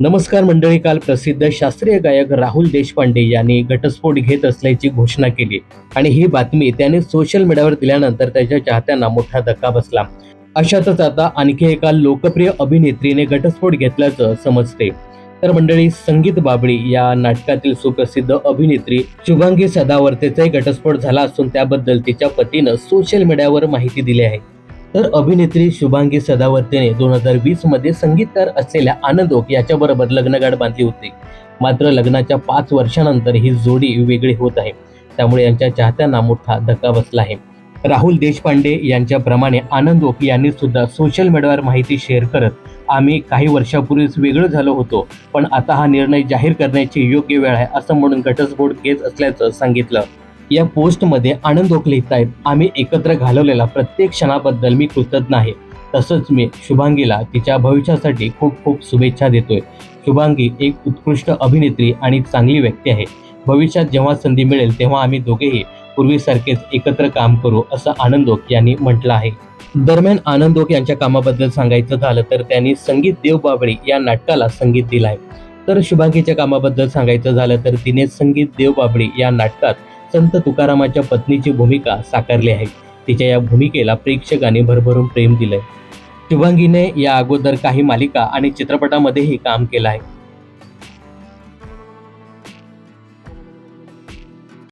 नमस्कार मंडळी काल प्रसिद्ध शास्त्रीय गायक राहुल देशपांडे यांनी घटस्फोट घेत असल्याची घोषणा केली आणि ही बातमी त्याने सोशल मीडियावर दिल्यानंतर त्याच्या चाहत्यांना मोठा धक्का बसला. अशातच आता आणखी एका लोकप्रिय अभिनेत्रीने घटस्फोट घेतल्याचं समजते. तर मंडळी संगीत बाबळी या नाटकातील सुप्रसिद्ध अभिनेत्री शुभांगी सदावर्तेचाही घटस्फोट झाला असून त्याबद्दल तिच्या पतीनं सोशल मीडियावर माहिती दिली आहे. तर अभिनेत्री शुभांगी सदावर्तेने दोन हजार वीसमध्ये संगीतकार असलेल्या आनंद ओक याच्याबरोबर लग्नगाठ बांधली होती. मात्र लग्नाच्या पाच वर्षानंतर ही जोडी वेगळी होत आहे. त्यामुळे यांच्या चाहत्यांना मोठा धक्का बसला आहे. राहुल देशपांडे यांच्याप्रमाणे आनंद ओक यांनी सुद्धा सोशल मीडियावर माहिती शेअर करत आम्ही काही वर्षापूर्वीच वेगळं झालो होतो पण आता हा निर्णय जाहीर करण्याची योग्य वेळ आहे असं म्हणून घटस्फोट घेत असल्याचं सांगितलं. या पोस्टमध्ये आनंद ओक लिहित आहेत आम्ही एकत्र घालवलेला प्रत्येक क्षणाबद्दल मी कृतज्ञ आहे. तसंच मी शुभांगीला तिच्या भविष्यासाठी खूप खूप शुभेच्छा देतोय. शुभांगी एक उत्कृष्ट अभिनेत्री आणि चांगली व्यक्ती आहे. भविष्यात जेव्हा संधी मिळेल तेव्हा आम्ही दोघेही पूर्वीसारखेच एकत्र काम करू असं आनंदोक यांनी म्हटलं आहे. दरम्यान आनंदोक यांच्या कामाबद्दल सांगायचं झालं तर त्यांनी संगीत देव बाबळी या नाटकाला संगीत दिलं आहे तर शुभांगीच्या कामाबद्दल सांगायचं झालं तर तिने संगीत देव बाबळी या नाटकात संत तुकारामाच्या पत्नीची भूमिका साकारली आहे. तिच्या या भूमिकेला प्रेक्षकांनी भरभरून प्रेम दिलंय. शुभांगीने या अगोदर काही मालिका आणि चित्रपटामध्येही काम केलं आहे.